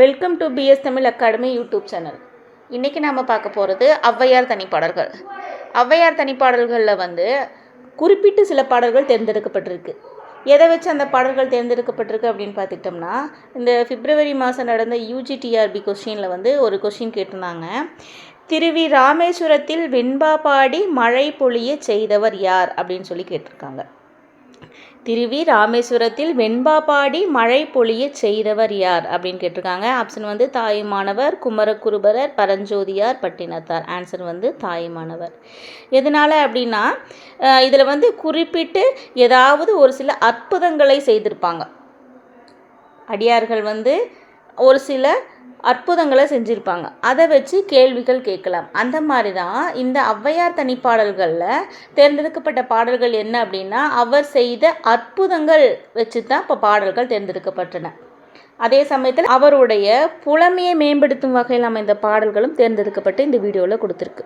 Welcome to BS Tamil academy YouTube channel இன்றைக்கி நாம் பார்க்க போகிறது ஔவையார் தனிப்பாடல்கள் ஔவையார் தனிப்பாடல்களில் வந்து குறிப்பிட்டு சில பாடல்கள் தேர்ந்தெடுக்கப்பட்டிருக்கு. எதை வச்சு அந்த பாடல்கள் தேர்ந்தெடுக்கப்பட்டிருக்கு அப்படின்னு பார்த்துக்கிட்டோம்னா இந்த பிப்ரவரி மாதம் நடந்த யூஜிடிஆர்பி கொஸ்டினில் வந்து ஒரு கொஸ்டின் கேட்டிருந்தாங்க. திருவி ராமேஸ்வரத்தில் வெண்பா பாடி மழை பொழிய செய்தவர் யார்? அப்படின்னு சொல்லி கேட்டிருக்காங்க. திருவி ராமேஸ்வரத்தில் வெண்பா பாடி மழை பொழிய செய்தவர் யார்? அப்படின்னு கேட்டிருக்காங்க. ஆப்ஷன் வந்து தாயுமானவர் குமரகுருபரர் பரஞ்சோதியார் பட்டினத்தார். ஆன்சர் வந்து தாயுமானவர். எதனால் அப்படின்னா இதில் வந்து குறிப்பிட்டு ஏதாவது ஒரு சில அற்புதங்களை செய்திருப்பாங்க. அடியார்கள் வந்து ஒரு சில அற்புதங்களை செஞ்சுருப்பாங்க. அதை வச்சு கேள்விகள் கேட்கலாம். அந்த மாதிரி தான் இந்த ஔவையார் தனிப்பாடல்களில் தேர்ந்தெடுக்கப்பட்ட பாடல்கள் என்ன அப்படின்னா அவர் செய்த அற்புதங்கள் வச்சு தான் இப்போ பாடல்கள் தேர்ந்தெடுக்கப்பட்டன. அதே சமயத்தில் அவருடைய புலமையை மேம்படுத்தும் வகையில் நம்ம இந்த பாடல்களும் தேர்ந்தெடுக்கப்பட்டு இந்த வீடியோவில் கொடுத்துருக்கு.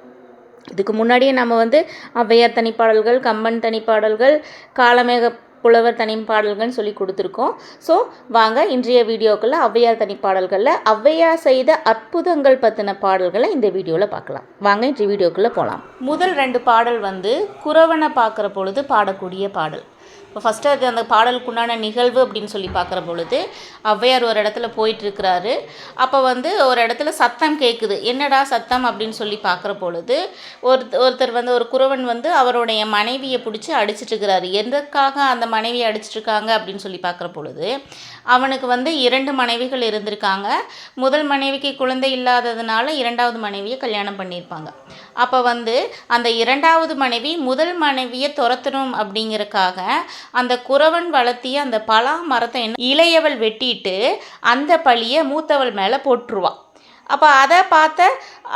இதுக்கு முன்னாடியே நம்ம வந்து ஔவையார் தனிப்பாடல்கள் கம்பன் தனிப்பாடல்கள் காலமேக புலவர் தனிப்பாடல்கள்னு சொல்லி கொடுத்துருக்கோம். ஸோ வாங்க இன்றைய வீடியோக்களில் ஔவையார் தனிப்பாடல்களில் ஔவையார் செய்த அற்புதங்கள் பற்றின பாடல்களை இந்த வீடியோவில் பார்க்கலாம். வாங்க இன்றைய வீடியோக்குள்ளே போகலாம் முதல் ரெண்டு பாடல் வந்து குறவனை பார்க்குற பொழுது பாடக்கூடிய பாடல். இப்போ ஃபஸ்ட்டு அது அந்த பாடலுக்குண்டான நிகழ்வு அப்படின்னு சொல்லி பார்க்குற பொழுது ஔவையார் ஒரு இடத்துல போயிட்டுருக்கிறாரு. அப்போ வந்து ஒரு இடத்துல சத்தம் கேட்குது என்னடா சத்தம் அப்படின்னு சொல்லி பார்க்குற பொழுது ஒரு ஒருத்தர் வந்து ஒரு குறவன் வந்து அவருடைய மனைவியை பிடிச்சி அடிச்சிட்ருக்கிறாரு எதற்காக அந்த மனைவியை அடிச்சிட்ருக்காங்க அப்படின்னு சொல்லி பார்க்குற பொழுது அவனுக்கு வந்து இரண்டு மனைவிகள் இருந்திருக்காங்க. முதல் மனைவிக்கு குழந்தை இல்லாததுனால இரண்டாவது மனைவியை கல்யாணம் பண்ணியிருப்பாங்க. அப்போ வந்து அந்த இரண்டாவது மனைவி முதல் மனைவியை துரத்தணும் அப்படிங்கிறக்காக அந்த குறவன் வளர்த்திய அந்த பலா மரத்தை என்ன இளையவள் வெட்டிட்டு அந்த பழியை மூத்தவள் மேலே போட்டுருவாள் அப்போ அதை பார்த்த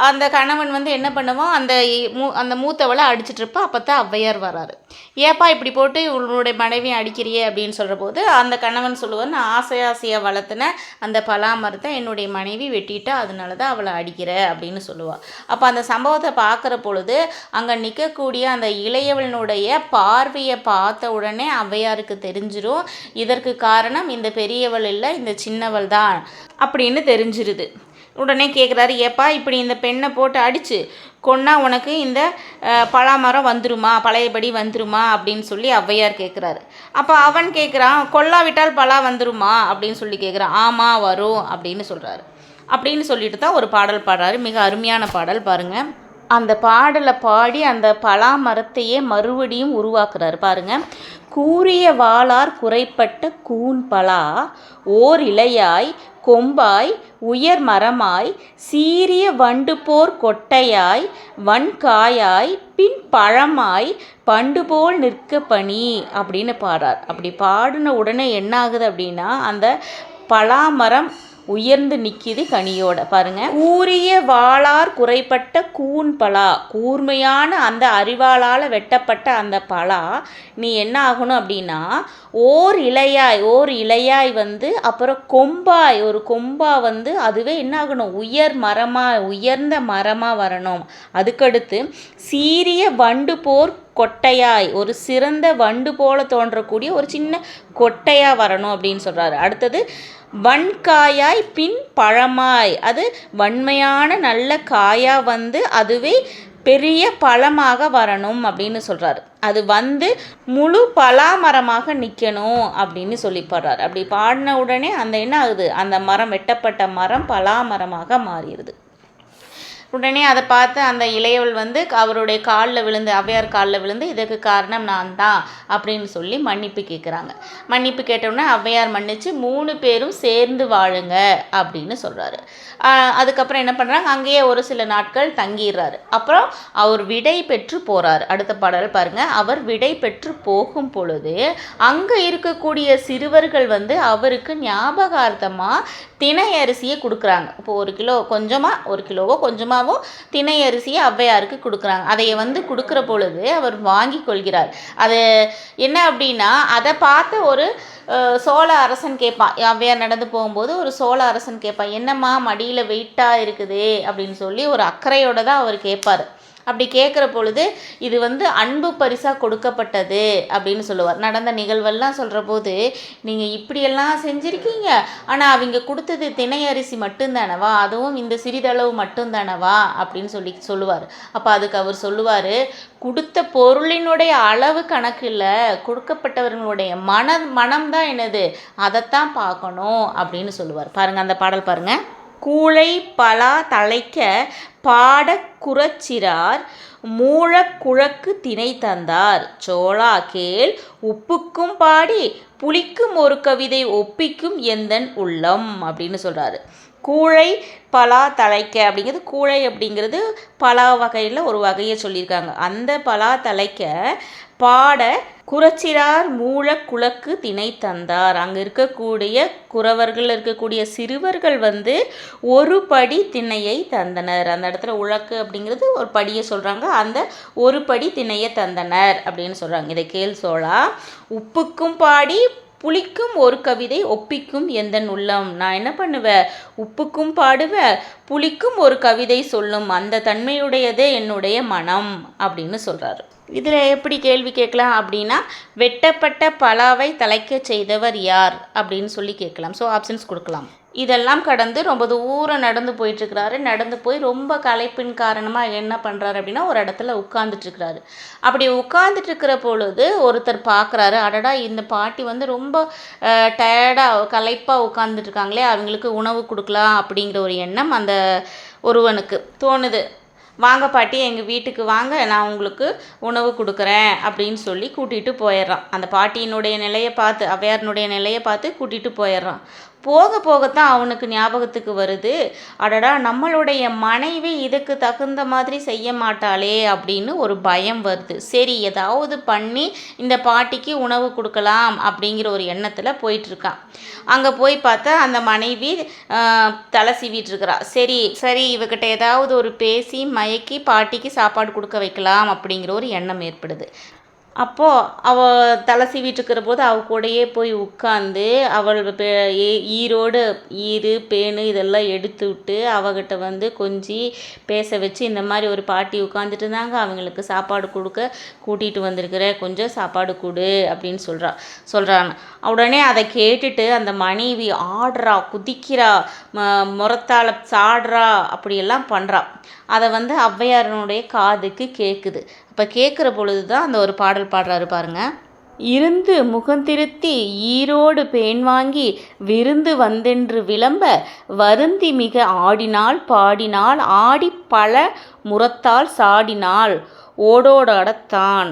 அந்த கணவன் வந்து என்ன பண்ணுவான் அந்த மூ அந்த மூத்தவளை அடிச்சிட்ருப்பா அப்போ தான் ஔவையார் வராரு. ஏப்பா இப்படி போட்டு உன்னுடைய மனைவியை அடிக்கிறியே அப்படின்னு சொல்கிற போது அந்த கணவன் சொல்லுவார் நான் ஆசை ஆசையாக வளர்த்துன அந்த பலாமரத்தை என்னுடைய மனைவி வெட்டிட்டா அதனால தான் அவளை அடிக்கிற அப்படின்னு சொல்லுவாள் அப்போ அந்த சம்பவத்தை பார்க்குற பொழுது அங்கே நிற்கக்கூடிய அந்த இளையவனுடைய பார்வையை பார்த்த உடனே ஔவையாருக்கு தெரிஞ்சிடும் இதற்கு காரணம் இந்த பெரியவள் இல்லை இந்த சின்னவள் தான் அப்படின்னு தெரிஞ்சிருது. உடனே கேட்குறாரு ஏப்பா இப்படி இந்த பெண்ணை போட்டு அடித்து கொன்னா உனக்கு இந்த பலாமரம் வந்துருமா பழையபடி வந்துருமா? அப்படின்னு சொல்லி ஔவையார் கேட்குறாரு அப்போ அவன் கேட்குறான் கொல்லாவிட்டால் பலா வந்துருமா? அப்படின்னு சொல்லி கேட்குறான் ஆமாம் வரும் அப்படின்னு சொல்கிறாரு அப்படின்னு சொல்லிட்டு தான் ஒரு பாடல் பாடுறாரு. மிக அருமையான பாடல் பாருங்கள் அந்த பாடலை பாடி அந்த பலா மரத்தையே மறுபடியும் உருவாக்குறாரு. பாருங்க. கூறிய வாளார் குறைப்பட்ட கூன் பலா ஓர் இலையாய் கொம்பாய் உயர் மரமாய் சீரிய வண்டு போர் கொட்டையாய் வன்காயாய் பின் பழமாய் பண்டு போல் நிற்க பணி அப்படின்னு பாடுறார். அப்படி பாடின உடனே என்ன ஆகுது அப்படின்னா அந்த பலாமரம் உயர்ந்து நிற்கிது கனியோட. பாருங்க. கூறிய வாளார் குறைப்பட்ட கூன் பலா. கூர்மையான அந்த அறிவாளால் வெட்டப்பட்ட அந்த பலா. நீ என்ன ஆகணும் அப்படின்னா ஓர் இலையாய் ஓர் இலையாய் வந்து அப்புறம் கொம்பாய் ஒரு கொம்பா வந்து அதுவே என்ன ஆகணும்? உயர் மரமாக உயர்ந்த மரமாக வரணும். அதுக்கடுத்து சீரிய வண்டு போர் கொட்டையாய் ஒரு சிறந்த வண்டு போல தோன்றக்கூடிய ஒரு சின்ன கொட்டையாக வரணும் அப்படின்னு சொல்கிறாரு அடுத்தது வன்காயாய் பின் பழமாய். அது வன்மையான நல்ல காயாக வந்து அதுவே பெரிய பழமாக வரணும் அப்படின்னு சொல்கிறாரு அது வந்து முழு பலாமரமாக நிற்கணும் அப்படின்னு சொல்லி பாடுறாரு. அப்படி பாடின உடனே அந்த என்ன ஆகுது? அந்த மரம் வெட்டப்பட்ட மரம் பலாமரமாக மாறிடுது. உடனே அதை பார்த்து அந்த இளையவள் வந்து அவருடைய காலில் விழுந்து அவையார் காலில் விழுந்து இதுக்கு காரணம் நான் தான் அப்படின்னு சொல்லி மன்னிப்பு கேட்குறாங்க மன்னிப்பு கேட்டவுடனே ஔவையார் மன்னித்து மூணு பேரும் சேர்ந்து வாழுங்க அப்படின்னு சொல்கிறாரு அதுக்கப்புறம் என்ன பண்ணுறாங்க அங்கேயே ஒரு சில நாட்கள் தங்கிடுறாரு. அப்புறம் அவர் விடை பெற்று போகிறார் அடுத்த பாடல் பாருங்கள் அவர் விடை பெற்று போகும் பொழுது அங்கே இருக்கக்கூடிய சிறுவர்கள் வந்து அவருக்கு ஞாபகார்த்தமாக திணை அரிசியை கொடுக்குறாங்க. இப்போ ஒரு கிலோ கொஞ்சமாக ஒரு கிலோவோ கொஞ்சமாகவோ திணை அரிசியை ஔவையாருக்கு கொடுக்குறாங்க. அதை வந்து கொடுக்குற பொழுது அவர் வாங்கி கொள்கிறார். அது என்ன அப்படின்னா அதை பார்த்து ஒரு சோழ அரசன் கேட்பான் ஔவையார் நடந்து போகும்போது ஒரு சோழ அரசன் கேட்பான் என்னம்மா மடியில் வெயிட்டாக இருக்குது அப்படின்னு சொல்லி ஒரு அக்கறையோடு தான் அவர் கேட்பார். அப்படி கேட்குற பொழுது இது வந்து அன்பு பரிசாக கொடுக்கப்பட்டது அப்படின்னு சொல்லுவார். நடந்த நிகழ்வெல்லாம் சொல்கிற போது நீங்கள் இப்படியெல்லாம் செஞ்சுருக்கீங்க. ஆனால் அவங்க கொடுத்தது திணை அரிசி மட்டும்தானவா? அதுவும் இந்த சிறிதளவு மட்டும்தானவா? அப்படின்னு சொல்லி சொல்லுவார். அப்போ அதுக்கு அவர் சொல்லுவார் கொடுத்த பொருளினுடைய அளவு கணக்கு இல்லை. கொடுக்கப்பட்டவர்களுடைய மன மனம் தான் என்னது? அதைத்தான் பார்க்கணும். அப்படின்னு சொல்லுவார். பாருங்கள் அந்த பாடல் பாருங்கள் கூழை பலா தழைக்க பாடக் குறச்சிறார் மூழக் குழக்கு திணை தந்தார். சோழா கேள் உப்புக்கும் பாடி புளிக்கும் ஒரு கவிதை ஒப்பிக்கும் எந்தன் உள்ளம் அப்படின்னு சொல்கிறாரு கூழை பலா தலைக்க அப்படிங்கிறது கூழை அப்படிங்கிறது பலா வகையில் ஒரு வகையை சொல்லியிருக்காங்க. அந்த பலா தலைக்க பாட குறச்சிறார் மூல திணை தந்தார். அங்கே இருக்கக்கூடிய குறவர்கள் இருக்கக்கூடிய சிறுவர்கள் வந்து ஒரு படி திணையை தந்தனர். அந்த இடத்துல உழக்கு அப்படிங்கிறது ஒரு படியை சொல்கிறாங்க அந்த ஒரு படி திணையை தந்தனர் அப்படின்னு சொல்கிறாங்க இதை கேள் சோழா. உப்புக்கும் பாடி புளிக்கும் ஒரு கவிதை ஒப்பிக்கும் எந்த உள்ளம்? நான் என்ன பண்ணுவேன்? உப்புக்கும் பாடுவேன் புளிக்கும் ஒரு கவிதை சொல்லும். அந்த தன்மையுடையதே என்னுடைய மனம் அப்படின்னு சொல்கிறாரு இதில் எப்படி கேள்வி கேட்கலாம் அப்படின்னா வெட்டப்பட்ட பலாவை தலைக்க செய்தவர் யார் அப்படின்னு சொல்லி கேட்கலாம். ஸோ ஆப்ஷன்ஸ் கொடுக்கலாம். இதெல்லாம் கடந்து ரொம்ப தூரம் நடந்து போயிட்டுருக்கிறாரு. நடந்து போய் ரொம்ப களைப்பின் காரணமாக என்ன பண்ணுறாரு அப்படின்னா ஒரு இடத்துல உட்காந்துட்ருக்கிறாரு அப்படி உட்காந்துட்ருக்கிற பொழுது ஒருத்தர் பார்க்குறாரு. அடடா இந்த பாட்டி வந்து ரொம்ப டயர்டாக களைப்பாக உட்காந்துட்ருக்காங்களே அவங்களுக்கு உணவு கொடுக்கலாம் அப்படிங்கிற ஒரு எண்ணம் அந்த ஒருவனுக்கு தோணுது. வாங்க பாட்டி எங்கள் வீட்டுக்கு வாங்க நான் உங்களுக்கு உணவு கொடுக்குறேன் அப்படின்னு சொல்லி கூட்டிகிட்டு போயிடுறான். அந்த பாட்டியினுடைய நிலையை பார்த்து அவ்வையாரினுடைய நிலையை பார்த்து கூட்டிகிட்டு போயிடுறான். போக போகத்தான் அவனுக்கு ஞாபகத்துக்கு வருது. அடடா நம்மளுடைய மனைவி இதுக்கு தகுந்த மாதிரி செய்ய மாட்டாளே அப்படின்னு ஒரு பயம் வருது. சரி ஏதாவது பண்ணி இந்த பாட்டிக்கு உணவு கொடுக்கலாம் அப்படிங்கிற ஒரு எண்ணத்தில் போயிட்டுருக்கான். அங்கே போய் பார்த்தா அந்த மனைவி தலை சீவிட்டுருக்கிறா. சரி சரி இவகிட்ட ஏதாவது ஒரு பேசி மயக்கி பாட்டிக்கு சாப்பாடு கொடுக்க வைக்கலாம் அப்படிங்கிற ஒரு எண்ணம் ஏற்படுது. அப்போது அவள் தலை சீவிட்டுருக்கிற போது அவள் கூடயே போய் உட்காந்து அவள் பே ஏ ஈரோடு ஈறு பேனு இதெல்லாம் எடுத்து விட்டு அவகிட்ட வந்து கொஞ்சி பேச வச்சு இந்த மாதிரி ஒரு பாட்டி உட்காந்துட்டு இருந்தாங்க அவங்களுக்கு சாப்பாடு கொடுக்க கூட்டிகிட்டு வந்திருக்கிற. கொஞ்சம் சாப்பாடு கொடு அப்படின்னு சொல்கிறா சொல்கிறாங்க உடனே அதை கேட்டுட்டு அந்த மனைவி ஆடுறா குதிக்கிறா ம முறத்தால் சாடுறா அப்படியெல்லாம் பண்ணுறா அதை வந்து ஔவையாரனுடைய காதுக்கு கேட்குது அப்போ கேட்குற பொழுது தான் அந்த ஒரு பாடல் பாடுறாரு பாருங்க. இருந்து முகந்திருத்தி ஈரோடு பேன் வாங்கி விருந்து வந்தென்று விளம்ப வருந்தி மிக ஆடினாள் பாடினாள் ஆடி பல முறத்தால் சாடினாள் ஓடோடத்தான்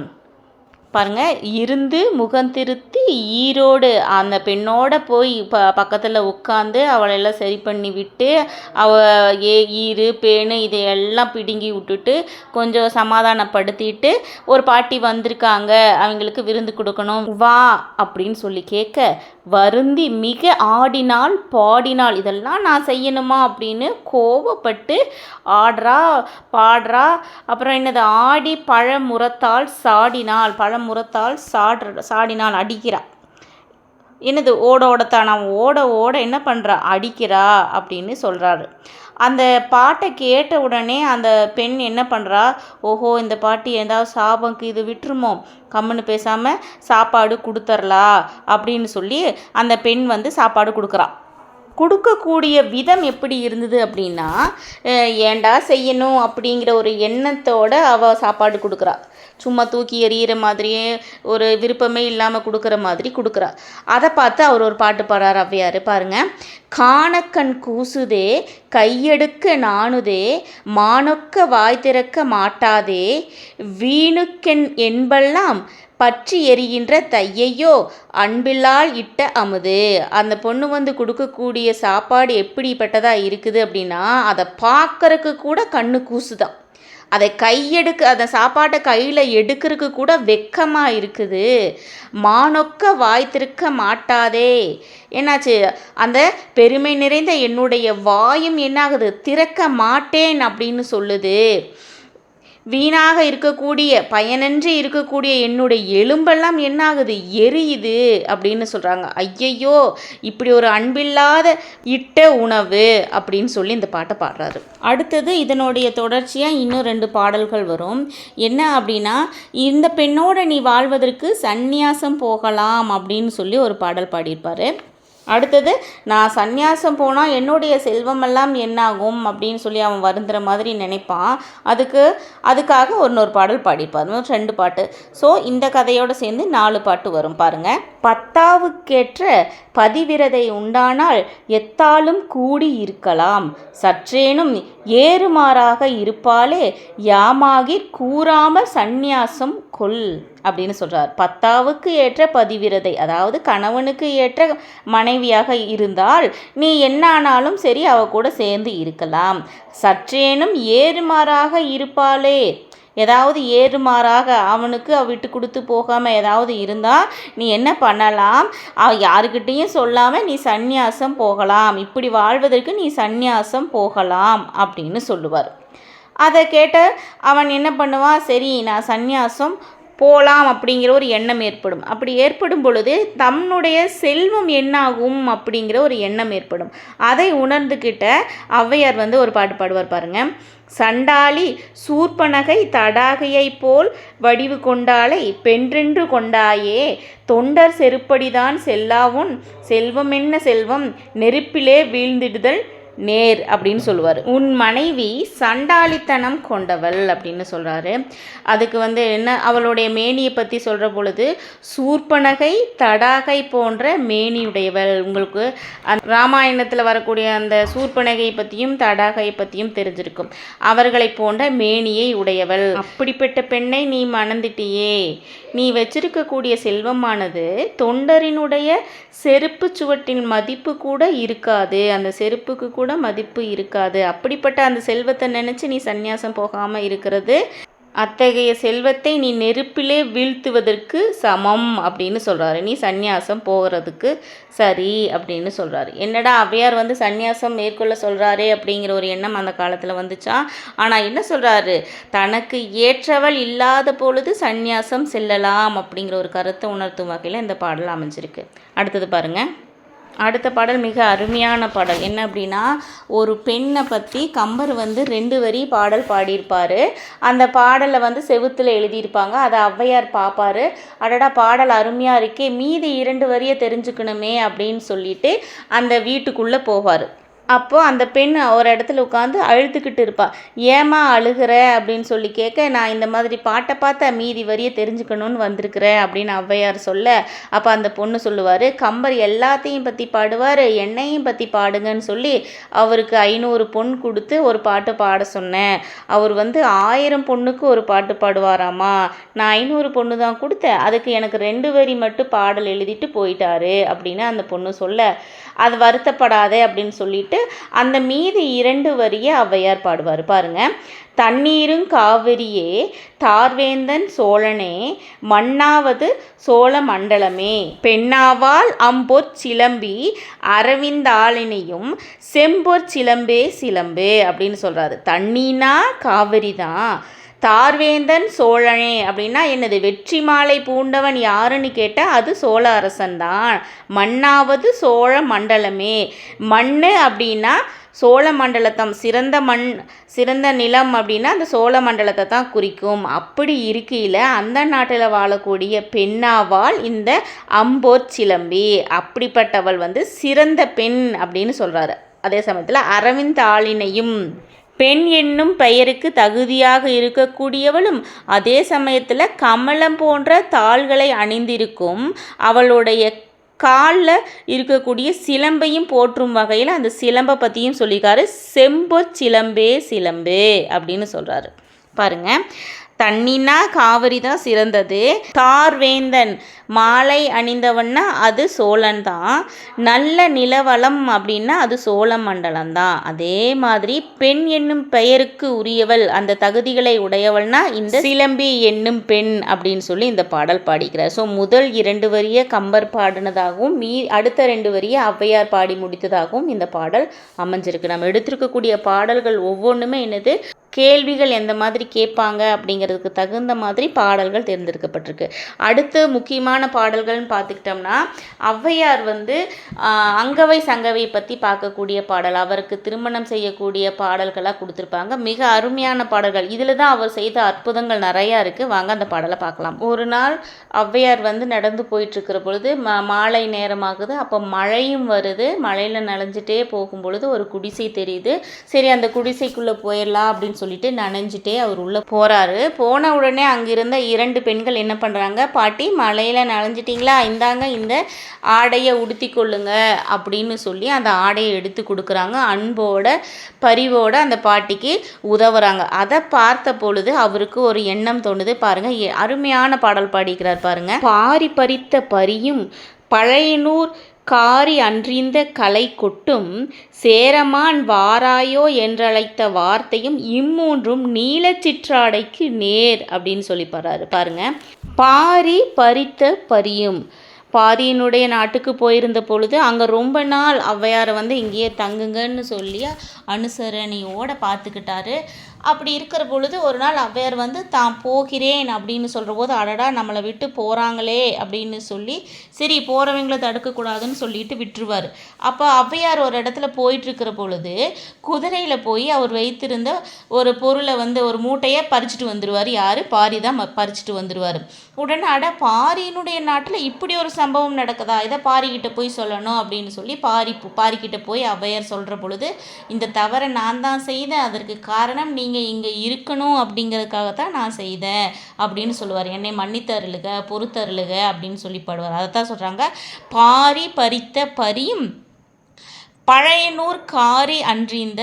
பாருங்க இருந்து முகம் திருத்தி ஈரோடு அந்த பெண்ணோட போய் ப பக்கத்தில் உட்காந்து அவளெல்லாம் சரி பண்ணி விட்டு அவ ஏ ஈரு பேணு இதையெல்லாம் பிடுங்கி விட்டுட்டு கொஞ்சம் சமாதானப்படுத்திட்டு ஒரு பாட்டி வந்திருக்காங்க அவங்களுக்கு விருந்து கொடுக்கணும் வா அப்படின்னு சொல்லி கேட்க வருந்தி மிக ஆடினால் பாடினால் இதெல்லாம் நான் செய்யணுமா அப்படின்னு கோவப்பட்டு ஆடுறா பாடுறா அப்புறம் என்னது ஆடி பழமுறத்தால் சாடினாள் முறத்தால் சாடுற சாடினாள் அடிக்கிறா. என்னது ஓட ஓடத்தான் நான் ஓட ஓட என்ன பண்ணுறா அடிக்கிறா அப்படின்னு சொல்கிறாரு அந்த பாட்டை கேட்ட உடனே அந்த பெண் என்ன பண்ணுறா ஓஹோ இந்த பாட்டி ஏதாவது சாபம்க்கு இது விட்டுருமோ? கம்முன்னு பேசாமல் சாப்பாடு கொடுத்துர்லா? அப்படின்னு சொல்லி அந்த பெண் வந்து சாப்பாடு கொடுக்குறா. கொடுக்கக்கூடிய விதம் எப்படி இருந்தது அப்படின்னா ஏண்டா செய்யணும் அப்படிங்கிற ஒரு எண்ணத்தோடு அவள் சாப்பாடு கொடுக்குறா. சும்மா தூக்கி எறிகிற மாதிரியே ஒரு விருப்பமே இல்லாமல் கொடுக்குற மாதிரி கொடுக்குறா. அதை பார்த்து அவர் ஒரு பாட்டு பாடுறார் அவ்வையார் பாருங்கள் காணக்கண் கூசுதே கையெடுக்க நாணுதே மானொக்க வாய் திறக்க மாட்டாதே வீணுக்கென் என்பெல்லாம் பற்றி எரிகின்ற தையையோ அன்பில்லால் இட்ட அமுது. அந்த பொண்ணு வந்து கொடுக்கக்கூடிய சாப்பாடு எப்படிப்பட்டதாக இருக்குது அப்படின்னா அதை பார்க்கறக்கு கூட கண்ணு கூசுதான். அதை கையெடுக்க அந்த சாப்பாட்டை கையில் எடுக்கிறதுக்கு கூட வெக்கமாக இருக்குது. மானொக்க வாய் திருக்க மாட்டாதே. என்னாச்சு? அந்த பெருமை நிறைந்த என்னுடைய வாயும் என்னாகுது? திறக்க மாட்டேன் அப்படின்னு சொல்லுது. வீணாக இருக்கக்கூடிய பயனின்றி இருக்கக்கூடிய என்னுடைய எலும்பெல்லாம் என்னாகுது? எரியுது அப்படின்னு சொல்கிறாங்க ஐயையோ இப்படி ஒரு அன்பில்லாத இட்ட உணவு அப்படின்னு சொல்லி இந்த பாட்டை பாடுறாரு. அடுத்தது இதனுடைய தொடர்ச்சியாக இன்னும் ரெண்டு பாடல்கள் வரும். என்ன அப்படின்னா இந்த பெண்ணோட நீ வாழ்வதற்கு சந்நியாசம் போகலாம் அப்படின்னு சொல்லி ஒரு பாடல் பாடியிருப்பார். அடுத்தது நான் சந்நியாசம் போனால் என்னுடைய செல்வமெல்லாம் என்னாகும் அப்படின்னு சொல்லி அவன் வருந்துற மாதிரி நினைப்பான். அதுக்கு அதுக்காக ஒன்னொரு பாடல் பாடிப்பார். ரெண்டு பாட்டு. ஸோ இந்த கதையோடு சேர்ந்து நாலு பாட்டு வரும் பாருங்கள் பத்தாவுக்கேற்ற பதிவிரதை உண்டானால் எத்தாலும் கூடி இருக்கலாம். சற்றேனும் ஏறுமாறாக இருப்பாலே யாமாகிற் கூறாம சந்நியாசம் கொல் அப்படின்னு சொல்கிறார் பத்தாவுக்கு ஏற்ற பதிவிரதை அதாவது கணவனுக்கு ஏற்ற மனைவியாக இருந்தால் நீ என்ன ஆனாலும் சரி அவ கூட சேர்ந்து இருக்கலாம். சற்றேனும் ஏறுமாறாக இருப்பாளே ஏதாவது ஏறுமாறாக அவனுக்கு விட்டு கொடுத்து போகாமல் ஏதாவது இருந்தால் நீ என்ன பண்ணலாம்? யாருக்கிட்டேயும் சொல்லாமல் நீ சந்நியாசம் போகலாம். இப்படி வாழ்வதற்கு நீ சந்நியாசம் போகலாம் அப்படின்னு சொல்லுவார். அதை கேட்ட அவன் என்ன பண்ணுவான்? சரி நான் சந்நியாசம் போகலாம் அப்படிங்கிற ஒரு எண்ணம் ஏற்படும். அப்படி ஏற்படும் பொழுது தன்னுடைய செல்வம் என்னாகும் அப்படிங்கிற ஒரு எண்ணம் ஏற்படும். அதை உணர்ந்துக்கிட்ட ஔவையார் வந்து ஒரு பாட்டு பாடுவார் பாருங்கள் சண்டாளி சூர்பனகை தடாகையைப் போல் வடிவு கொண்டாளை பென்றென்று கொண்டாயே. தொண்டர் செருப்படிதான் செல்லாவுன் செல்வமென்ன செல்வம்? நெருப்பிலே வீழ்ந்திடுதல் நேர் அப்படின்னு சொல்லுவார். உன் மனைவி சண்டாளித்தனம் கொண்டவள் அப்படின்னு சொல்கிறாரு அதுக்கு வந்து என்ன அவளுடைய மேனியை பற்றி சொல்கிற பொழுது சூர்பனகை தடாகை போன்ற மேனியுடையவள். உங்களுக்கு அந்த ராமாயணத்தில் வரக்கூடிய அந்த சூர்பனகை பற்றியும் தடாகை பற்றியும் தெரிஞ்சிருக்கும். அவர்களை போன்ற மேனியை உடையவள். அப்படிப்பட்ட பெண்ணை நீ மணந்துட்டியே. நீ வச்சிருக்கக்கூடிய செல்வமானது தொண்டரினுடைய செருப்பு சுவட்டின் மதிப்பு கூட இருக்காது. அந்த செருப்புக்கு கூட மதிப்பு இருக்காது. அப்படிப்பட்ட அந்த செல்வத்தை நினச்சி நீ சந்நியாசம் போகாமல் இருக்கிறது. அத்தகைய செல்வத்தை நீ நெருப்பிலே வீழ்த்துவதற்கு சமம் அப்படின்னு சொல்கிறாரு நீ சந்நியாசம் போகிறதுக்கு சரி அப்படின்னு சொல்கிறாரு என்னடா அவ்வையார் வந்து சந்நியாசம் மேற்கொள்ள சொல்கிறாரே அப்படிங்கிற ஒரு எண்ணம் அந்த காலத்தில் வந்துச்சா? ஆனால் என்ன சொல்கிறாரு தனக்கு ஏற்றவள் இல்லாத பொழுது சந்நியாசம் செல்லலாம் அப்படிங்கிற ஒரு கருத்தை உணர்த்தும் வகையில் இந்த பாடல் அமைஞ்சிருக்கு. அடுத்தது பாருங்கள் அடுத்த பாடல் மிக அருமையான பாடல். என்ன அப்படின்னா ஒரு பெண்ணை பற்றி கம்பர் வந்து ரெண்டு வரி பாடல் பாடியிருப்பார். அந்த பாடலை வந்து செவுத்தில் எழுதியிருப்பாங்க. அதை ஔவையார் பார்ப்பாரு அடடா பாடல் அருமையாக இருக்கே. மீதி இரண்டு வரியை தெரிஞ்சுக்கணுமே அப்படின்னு சொல்லிட்டு அந்த வீட்டுக்குள்ளே போவார். அப்போது அந்த பெண் ஒரு இடத்துல உட்காந்து அழுதுகிட்டு இருப்பாள் ஏம்மா அழுகிற? அப்படின்னு சொல்லி கேட்க நான் இந்த மாதிரி பாட்டை பார்த்த மீதி வரியை தெரிஞ்சுக்கணும்னு வந்திருக்கிறேன் அப்படின்னு ஔவையார் சொல்ல அப்போ அந்த பொண்ணு சொல்லுவார் கம்பர் எல்லாத்தையும் பற்றி பாடுவார் என்னையும் பற்றி பாடுங்கன்னு சொல்லி அவருக்கு ஐநூறு பொன் கொடுத்து ஒரு பாட்டு பாட சொன்னேன். அவர் வந்து ஆயிரம் பொண்ணுக்கு ஒரு பாட்டு பாடுவாராமா? நான் ஐநூறு பொண்ணு தான் கொடுத்தேன் அதுக்கு எனக்கு ரெண்டு வரி மட்டும் பாடல் எழுதிட்டு போயிட்டாரு அப்படின்னு அந்த பொண்ணு சொல்ல அது வருத்தப்படாதே அப்படின்னு சொல்லிட்டு அந்த மீதி இரண்டு வரியை ஔவையார் பாடுவார். பாருங்க. தண்ணீரும் காவிரியே தார்வேந்தன் சோழனே மண்ணாவது சோழ மண்டலமே. பெண்ணாவால் அம்பொற் சிலம்பி அரவிந்தாளினியும் செம்பொற் சிலம்பே சிலம்பு அப்படின்னு சொல்கிறாரு தண்ணினா காவிரி தான் தார்வேந்தன் சோழனே அப்படின்னா என்னது? வெற்றி மாலை பூண்டவன் யாருன்னு கேட்டால் அது சோழ அரசன்தான் மண்ணாவது சோழ மண்டலமே. மண் அப்படின்னா சோழ மண்டலத்தம். சிறந்த மண் சிறந்த நிலம் அப்படின்னா அந்த சோழ மண்டலத்தை தான் குறிக்கும். அப்படி இருக்கையில் அந்த நாட்டில் வாழக்கூடிய பெண்ணாவால் இந்த அம்போர் சிலம்பி. அப்படிப்பட்டவள் வந்து சிறந்த பெண் அப்படின்னு சொல்கிறாரு அதே சமயத்தில் அரவிந்த் ஆளினையும் பெண் என்னும் பெயருக்கு தகுதியாக இருக்கக்கூடியவளும் அதே சமயத்தில் கமலம் போன்ற தாள்களை அணிந்திருக்கும். அவளுடைய காலில் இருக்கக்கூடிய சிலம்பையும் போற்றும் வகையில் அந்த சிலம்பை பற்றியும் சொல்லியிருக்காரு. செம்பொச்சிலம்பே சிலம்பே அப்படின்னு சொல்கிறாரு பாருங்கள் தண்ணினா காவிரி தான் சிறந்தது. தார்வேந்தன் மாலை அணிந்தவன்னா அது சோழன் தான். நல்ல நிலவளம் அப்படின்னா அது சோழ மண்டலம் தான். அதே மாதிரி பெண் என்னும் பெயருக்கு உரியவள் அந்த தகுதிகளை உடையவள்னா இந்த சிலம்பி என்னும் பெண் அப்படின்னு சொல்லி இந்த பாடல் பாடிக்கிறார். ஸோ முதல் இரண்டு வரிய கம்பர் பாடினதாகவும் மீ அடுத்த ரெண்டு வரிய ஔவையார் பாடி முடித்ததாகவும் இந்த பாடல் அமைஞ்சிருக்கு. நம்ம எடுத்திருக்கக்கூடிய பாடல்கள் ஒவ்வொன்றுமே என்னது? கேள்விகள் எந்த மாதிரி கேட்பாங்க அப்படிங்கிறதுக்கு தகுந்த மாதிரி பாடல்கள் தேர்ந்தெடுக்கப்பட்டிருக்கு. அடுத்து முக்கியமான பாடல்கள்னு பார்த்துக்கிட்டோம்னா ஔவையார் வந்து அங்கவை சங்கவை பற்றி பார்க்கக்கூடிய பாடல் அவருக்கு திருமணம் செய்யக்கூடிய பாடல்களாக கொடுத்துருப்பாங்க. மிக அருமையான பாடல்கள். இதில் தான் அவர் செய்த அற்புதங்கள் நிறையா இருக்குது வாங்க அந்த பாடலை பார்க்கலாம். ஒரு நாள் ஔவையார் வந்து நடந்து போயிட்டுருக்கிற பொழுது ம மாலை நேரமாகுது. அப்போ மழையும் வருது. மழையில் நனைஞ்சிட்டே போகும் பொழுது ஒரு குடிசை தெரியுது. சரி அந்த குடிசைக்குள்ளே போயிடலாம் அப்படின்னு சொல்லிட்டு நனைஞ்சிட்டே அவர் உள்ளே போகிறாரு போன உடனே அங்கிருந்த இரண்டு பெண்கள் என்ன பண்ணுறாங்க பாட்டி மழையில் நனைஞ்சிட்டிங்களா? இந்தாங்க இந்த ஆடையை உடுத்தி கொள்ளுங்க அப்படின்னு சொல்லி அந்த ஆடையை எடுத்து கொடுக்குறாங்க. அன்போட பரிவோட அந்த பாட்டிக்கு உதவுறாங்க. அதை பார்த்த பொழுது அவருக்கு ஒரு எண்ணம் தோணுது. பாருங்க எ- அருமையான பாடல் பாடிக்கிறார் பாருங்க. பாரி பறித்த பரியும் பழையனூர் காரி அன்றிந்த கலை கொட்டும் சேரமான் வாராயோ என்றழைத்த வார்த்தையும் இம்மூன்றும் நீலச்சிற்றாடைக்கு நேர் அப்படின்னு சொல்லி பாரு பாருங்க. பாரி பறித்த பரியும் பாரியினுடைய நாட்டுக்கு போயிருந்த பொழுது அங்கே ரொம்ப நாள் ஔவையாரை வந்து இங்கேயே தங்குங்கன்னு சொல்லி அனுசரணியோடு பார்த்துக்கிட்டாரு. அப்படி இருக்கிற பொழுது ஒரு நாள் ஔவையார் வந்து தான் போகிறேன் அப்படின்னு சொல்கிற போது அடடா நம்மளை விட்டு போகிறாங்களே அப்படின்னு சொல்லி சரி போகிறவங்கள தடுக்கக்கூடாதுன்னு சொல்லிட்டு விட்டுருவார். அப்போ ஔவையார் ஒரு இடத்துல போயிட்டுருக்கிற பொழுது குதிரையில் போய் அவர் வைத்திருந்த ஒரு பொருளை வந்து ஒரு மூட்டையை பறிச்சுட்டு வந்துடுவார் யார்? பாரி தான் பறிச்சுட்டு வந்துடுவார் உடனே அட பாரியினுடைய நாட்டில் இப்படி ஒரு சம்பவம் நடக்குதா? இதை பாரிக்கிட்ட போய் சொல்லணும் அப்படின்னு சொல்லி பாரி பாரிக்கிட்ட போய் ஔவையார் சொல்கிற பொழுது இந்த தவறை நான் தான் செய்தேன். அதற்கு காரணம் நீங்கள் இங்கே இருக்கணும் அப்படிங்கிறதுக்காக தான் நான் செய்தேன் அப்படின்னு சொல்லுவார். என்னை மன்னித்தருளுக பொறுத்தருளுக அப்படின்னு சொல்லி பாடுவார். அதை தான் சொல்கிறாங்க பாரி பறித்த பரியும் பழையனூர் காரி அன்றிந்த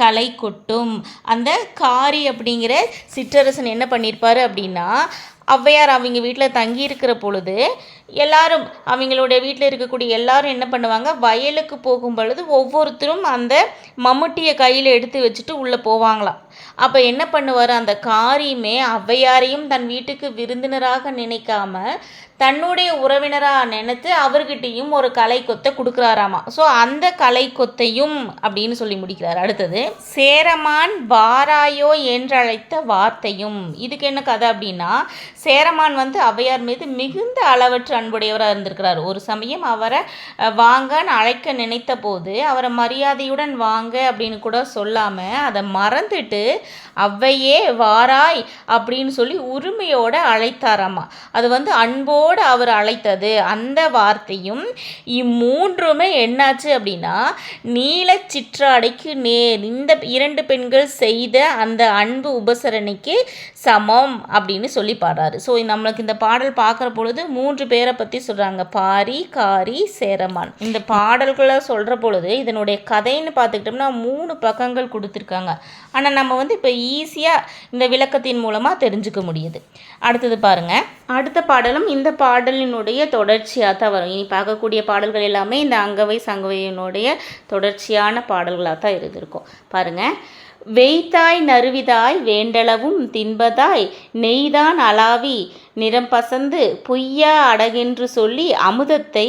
கலை கொட்டும். அந்த காரி அப்படிங்கிற சிற்றரசன் என்ன பண்ணியிருப்பாரு அப்படின்னா ஔவையார் அவங்க வீட்டில் தங்கியிருக்கிற பொழுது எல்லாரும் அவங்களுடைய வீட்டில் இருக்கக்கூடிய எல்லாரும் என்ன பண்ணுவாங்க? வயலுக்கு போகும் பொழுது ஒவ்வொருத்தரும் அந்த மம்முட்டியை கையில் எடுத்து வச்சுட்டு உள்ளே போவாங்களாம். அப்போ என்ன பண்ணுவார்? அந்த காரியுமே ஔவையாரையும் தன் வீட்டுக்கு விருந்தினராக நினைக்காம தன்னுடைய உறவினராக நினைத்து அவர்கிட்டயும் ஒரு கலை கொத்தை கொடுக்குறாராமா. ஸோ அந்த கலை கொத்தையும் அப்படின்னு சொல்லி முடிக்கிறார். அடுத்தது சேரமான் வாராயோ என்றழைத்த வார்த்தையும். இதுக்கு என்ன கதை அப்படின்னா சேரமான் வந்து ஔவையார் மீது மிகுந்த அளவற்ற அன்புடையவராக இருந்திருக்கிறார். ஒரு சமயம் அவரை வாங்கன்னு அழைக்க நினைத்த போது அவரை மரியாதையுடன் வாங்க அப்படின்னு கூட சொல்லாமல் அதை மறந்துட்டு ஔவையே வாராய் அப்படின்னு சொல்லி உரிமையோட அழைத்தாராமா. அது வந்து அன்போடு அவர் அழைத்தது. அந்த வார்த்தையும் இம்மூன்றுமே என்னாச்சு அப்படின்னா நீல சிற்றாடைக்கு நேர் இந்த இரண்டு பெண்கள் செய்த அந்த அன்பு உபசரணைக்கு சமம் அப்படின்னு சொல்லி பாடுறாரு. ஸோ நம்மளுக்கு இந்த பாடல் பார்க்குற பொழுது மூன்று பேரை பற்றி சொல்கிறாங்க பாரி காரி சேரமான். இந்த பாடல்களை சொல்கிற பொழுது இதனுடைய கதைன்னு பார்த்துக்கிட்டோம்னா மூணு பக்கங்கள் கொடுத்துருக்காங்க. ஆனால் நம்ம வந்து இப்போ ஈஸியாக இந்த விளக்கத்தின் மூலமாக தெரிஞ்சுக்க முடியுது. அடுத்தது பாருங்க. அடுத்த பாடலும் இந்த பாடலினுடைய தொடர்ச்சியாக தான் வரும். இனி பார்க்கக்கூடிய பாடல்கள் எல்லாமே இந்த அங்கவை சங்கவையினுடைய தொடர்ச்சியான பாடல்களாக தான் இருந்திருக்கும். பாருங்கள் வெய்தாய் நறுவிதாய் வேண்டளவும் தின்பதாய் நெய்தான் அலாவி. நிறம் பசந்து பொய்யா அடகென்று சொல்லி அமுதத்தை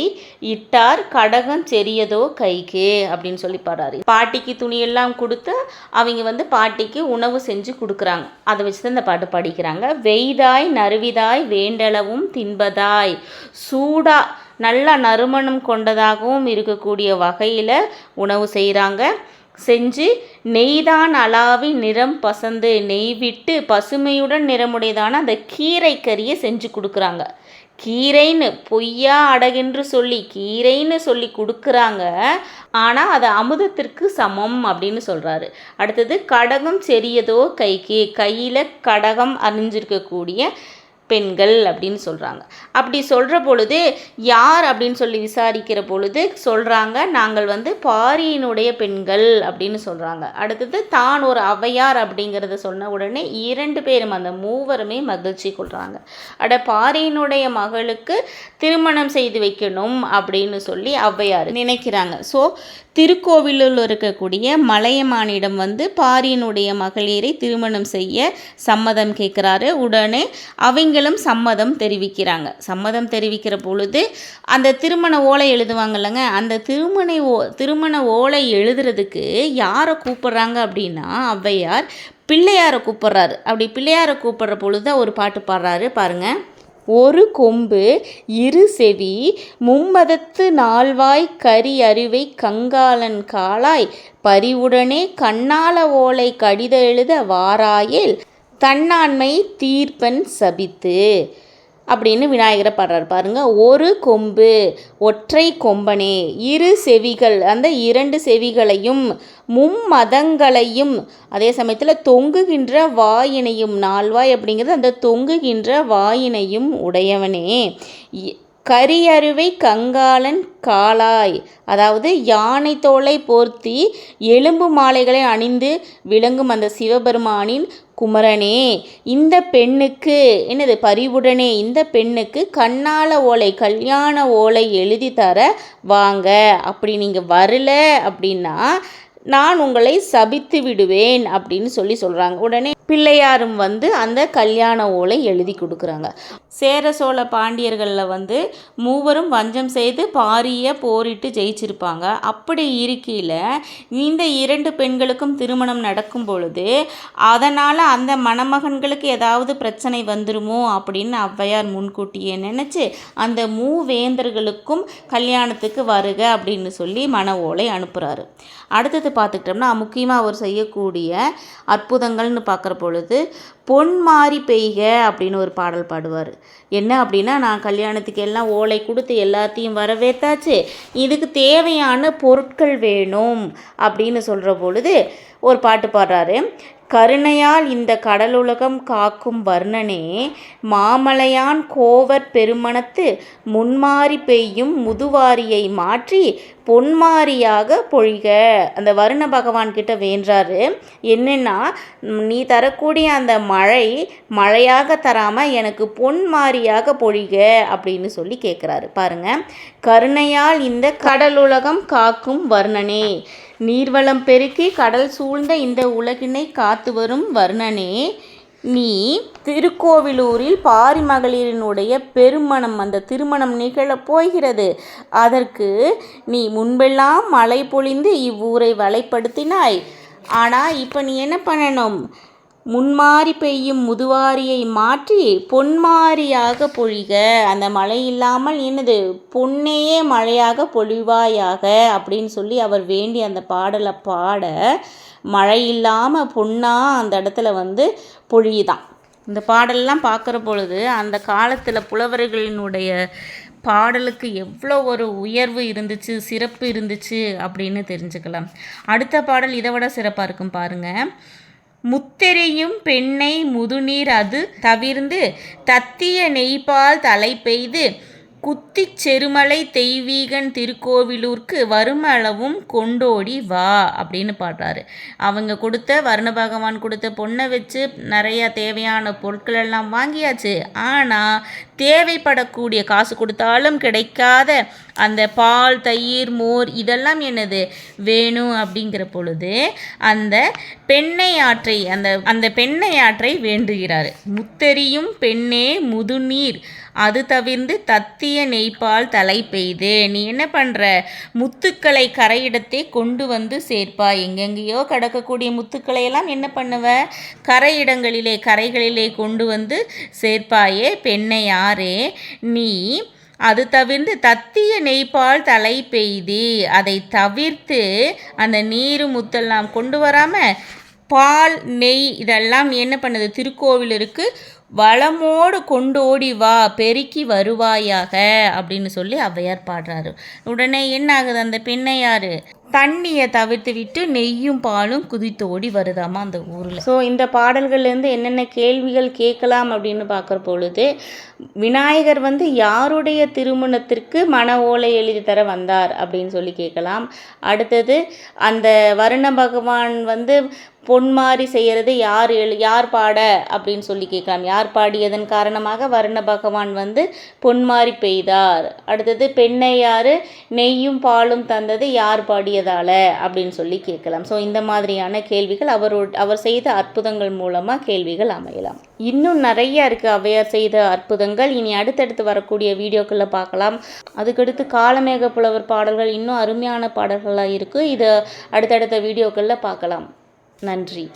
இட்டார் கடகம் செரியதோ கைக்கு அப்படின்னு சொல்லி பாடுறாரு. பாட்டிக்கு துணியெல்லாம் கொடுத்து அவங்க வந்து பாட்டிக்கு உணவு செஞ்சு கொடுக்குறாங்க. அதை வச்சு தான் இந்த பாட்டு படிக்கிறாங்க. வெய்தாய் நறுவிதாய் வேண்டளவும் தின்பதாய். சூடா நல்ல நறுமணம் கொண்டதாகவும் இருக்கக்கூடிய வகையில் உணவு செய்கிறாங்க செஞ்சு நெய்தான் அலாவி நிறம் பசந்து. நெய் விட்டு பசுமையுடன் நிறமுடையதான அந்த கீரை கறியை செஞ்சு கொடுக்குறாங்க. கீரைன்னு பொய்யா அடகென்று சொல்லி கீரைன்னு சொல்லி கொடுக்குறாங்க. ஆனால் அது அமுதத்திற்கு சமம் அப்படின்னு சொல்கிறாரு அடுத்தது கடகம் செரியதோ கைக்கு. கையில் கடகம் அறிஞ்சிருக்கக்கூடிய பெண்கள் அப்படின்னு சொல்கிறாங்க அப்படி சொல்கிற பொழுது யார் அப்படின்னு சொல்லி விசாரிக்கிற பொழுது சொல்கிறாங்க நாங்கள் வந்து பாரியினுடைய பெண்கள் அப்படின்னு சொல்கிறாங்க அடுத்தது தான் ஒரு அவையார் அப்படிங்கிறத சொன்ன உடனே இரண்டு பேரும் அந்த மூவருமே மகிழ்ச்சி கொள்கிறாங்க அட பாரியினுடைய மகளுக்கு திருமணம் செய்து வைக்கணும் அப்படின்னு சொல்லி ஔவையார் நினைக்கிறாங்க. ஸோ திருக்கோவிலூரில் இருக்கக்கூடிய மலையமானிடம் வந்து பாரியினுடைய மகளிரை திருமணம் செய்ய சம்மதம் கேட்குறாரு. உடனே அவங்க பெண்களும் சம்மதம் தெரிவிக்கிறாங்க. சம்மதம் தெரிவிக்கிற பொழுது அந்த திருமண ஓலை எழுதுவாங்கல்லங்க அந்த திருமண ஓ திருமண ஓலை எழுதுறதுக்கு யாரை கூப்பிட்றாங்க அப்படின்னா ஔவையார் பிள்ளையாரை கூப்பிட்றாரு. அப்படி பிள்ளையாரை கூப்பிட்ற பொழுது ஒரு பாட்டு பாடுறாரு பாருங்கள் ஒரு கொம்பு இரு செவி மும்மதத்து நால்வாய் கரி அருவை கங்காளன் காளாய் பரிவுடனே கண்ணால ஓலை கடித எழுத வாராயேல் தன்னாண்மை தீர்ப்பன் சபித்து அப்படின்னு விநாயகரை பாடுறாரு. பாருங்க ஒரு கொம்பு ஒற்றை கொம்பனே இரு செவிகள் அந்த இரண்டு செவிகளையும் மும்மதங்களையும் அதே சமயத்தில் தொங்குகின்ற வாயினையும் நால்வாய் அப்படிங்கிறது அந்த தொங்குகின்ற வாயினையும் உடையவனே. இ- கரியருவை கங்காளன் காளாய். அதாவது யானை தோலை போர்த்தி எலும்பு மாலைகளை அணிந்து விளங்கும் அந்த சிவபெருமானின் குமரனே இந்த பெண்ணுக்கு என்னது பரிவுடனே இந்த பெண்ணுக்கு கண்ணால ஓலை கல்யாண ஓலை எழுதி தர வாங்க. அப்படி நீங்கள் வரல அப்படின்னா நான் உங்களை சபித்து விடுவேன் அப்படின்னு சொல்லி சொல்கிறாங்க உடனே பிள்ளையாரும் வந்து அந்த கல்யாண ஓலை எழுதி கொடுக்குறாங்க. சேர சோழ பாண்டியர்களில் வந்து மூவரும் வஞ்சம் செய்து பாரிய போரிட்டு ஜெயிச்சிருப்பாங்க. அப்படி இருக்கையில் இந்த இரண்டு பெண்களுக்கும் திருமணம் நடக்கும் பொழுது அதனால் அந்த மணமகன்களுக்கு ஏதாவது பிரச்சனை வந்துருமோ அப்படின்னு ஔவையார் முன்கூட்டியே நினச்சி அந்த மூவேந்தர்களுக்கும் கல்யாணத்துக்கு வருக அப்படின்னு சொல்லி மன ஓலை அனுப்புகிறாரு அடுத்தது பார்த்துக்கிட்டோம்னா முக்கியமாக அவர் செய்யக்கூடிய அற்புதங்கள்னு பார்க்குற பொழுது பொன்மாரி பெய்க அப்படின்னு ஒரு பாடல் பாடுவார். என்ன அப்படின்னா நான் கல்யாணத்துக்கு எல்லாம் ஓலை கொடுத்து எல்லாத்தையும் வரவேற்றாச்சு இதுக்கு தேவையான பொருட்கள் வேணும் அப்படின்னு சொல்கிற பொழுது ஒரு பாட்டு பாடுறாரு. கருணையால் இந்த கடலுலகம் காக்கும் வர்ணனே மாமலையான் கோவர் பெருமணத்து முன்மாரி பெய்யும் முதுவாரியை மாற்றி பொன்மாரியாக பொழிக. அந்த வருண பகவான் கிட்ட வேண்டாரு என்னென்னா நீ தரக்கூடிய அந்த மழை மழையாக தராமல் எனக்கு பொன்மாரியாக பொழிக அப்படின்னு சொல்லி கேட்குறாரு பாருங்க கருணையால் இந்த கடலுலகம் காக்கும் வர்ணனே நீர்வளம் பெருக்கி கடல் சூழ்ந்த இந்த உலகினை காத்து வரும் வர்ணனே. நீ திருக்கோவிலூரில் பாரி மகளிரினுடைய பெருமணம் அந்த திருமணம் நிகழப் போகிறது. அதற்கு நீ முன்பெல்லாம் மழை பொழிந்து இவ்வூரை வலைப்படுத்தினாய். ஆனால் இப்போ நீ என்ன பண்ணணும்? முன்மாறி பெய்யும் முதுவாரியை மாற்றி பொன்மாரியாக பொழிக. அந்த மழை இல்லாமல் என்னது பொன்னையே மழையாக பொழிவாயாக அப்படின்னு சொல்லி அவர் வேண்டி அந்த பாடலை பாட மழை இல்லாமல் பொன்னாக அந்த இடத்துல வந்து பொழியுதான். இந்த பாடல்லாம் பார்க்குற பொழுது அந்த காலத்தில் புலவர்களினுடைய பாடலுக்கு எவ்வளோ ஒரு உயர்வு இருந்துச்சு சிறப்பு இருந்துச்சு அப்படின்னு தெரிஞ்சுக்கலாம். அடுத்த பாடல் இதை விட சிறப்பாக இருக்கும் பாருங்கள் முத்திரையும் பெண்ணை முதுநீர் அது தவிர்ந்து தத்திய நெய்பால் தலை பெய்து குத்திச் செருமலை தெய்வீகன் திருக்கோவிலூர்க்கு வருமளவும் கொண்டோடி வா அப்படின்னு பாடுறாரு. அவங்க கொடுத்த வருண பகவான் கொடுத்த பொண்ணை வச்சு நிறையா தேவையான பொருட்கள் எல்லாம் வாங்கியாச்சு. ஆனால் தேவைப்படக்கூடிய காசு கொடுத்தாலும் கிடைக்காத அந்த பால் தயிர் மோர் இதெல்லாம் என்னது? வேணும் அப்படிங்கிற பொழுது அந்த பெண்ணை ஆற்றை அந்த அந்த பெண்ணை ஆற்றை வேண்டுகிறார். முத்தெரியும் பெண்ணே முதுநீர். அது தவிர்ந்து தத்திய நெய்ப்பால் தலை பெய்து. நீ என்ன பண்ணுற முத்துக்களை கரையிடத்தே கொண்டு வந்து சேர்ப்பா. எங்கெங்கேயோ கிடக்கக்கூடிய முத்துக்களை எல்லாம் என்ன பண்ணுவ? கரையிடங்களிலே கரைகளிலே கொண்டு வந்து சேர்ப்பாயே பெண்ணை யாரே நீ அது தவிர்த்து தத்திய நெய்ப்பால் தலை பெய்தி அதை தவிர்த்து அந்த நீரு முத்தெல்லாம் கொண்டு வராமல் பால் நெய் இதெல்லாம் நீ என்ன பண்ணுது? திருக்கோவிலருக்கு வளமோடு கொண்டோடி வா பெருக்கி வருவாயாக அப்படின்னு சொல்லி ஔவையார் பாடுறாரு. உடனே என்ன ஆகுது அந்த பெண்ணையாரு தண்ணியை தவிர்த்து விட்டு நெய்யும் பாலும் குதித்தோடி வருதாமா அந்த ஊரில்? ஸோ இந்த பாடல்கள்லேருந்து என்னென்ன கேள்விகள் கேட்கலாம் அப்படின்னு பார்க்குற பொழுது விநாயகர் வந்து யாருடைய திருமணத்திற்கு மன ஓலை எழுதி தர வந்தார் அப்படின்னு சொல்லி கேட்கலாம். அடுத்தது அந்த வருண பகவான் வந்து பொன்மாரி செய்கிறது யார் எழு யார் பாட அப்படின்னு சொல்லி கேட்கலாம். யார் பாடியதன் காரணமாக வருண பகவான் வந்து பொன்மாரி பெய்தார். அடுத்தது பெண்ணை யார் நெய்யும் பாலும் தந்தது யார் பாடியதால அப்படின்னு சொல்லி கேட்கலாம். ஸோ இந்த மாதிரியான கேள்விகள் அவரோ அவர் செய்த அற்புதங்கள் மூலமாக கேள்விகள் அமையலாம். இன்னும் நிறைய இருக்குது அவையார் செய்த அற்புதங்கள். இனி அடுத்தடுத்து வரக்கூடிய வீடியோக்களில் பார்க்கலாம். அதுக்கடுத்து காலமேக புலவர் பாடல்கள் இன்னும் அருமையான பாடல்களாக இருக்குது இதை அடுத்தடுத்த வீடியோக்களில் பார்க்கலாம். நன்றி.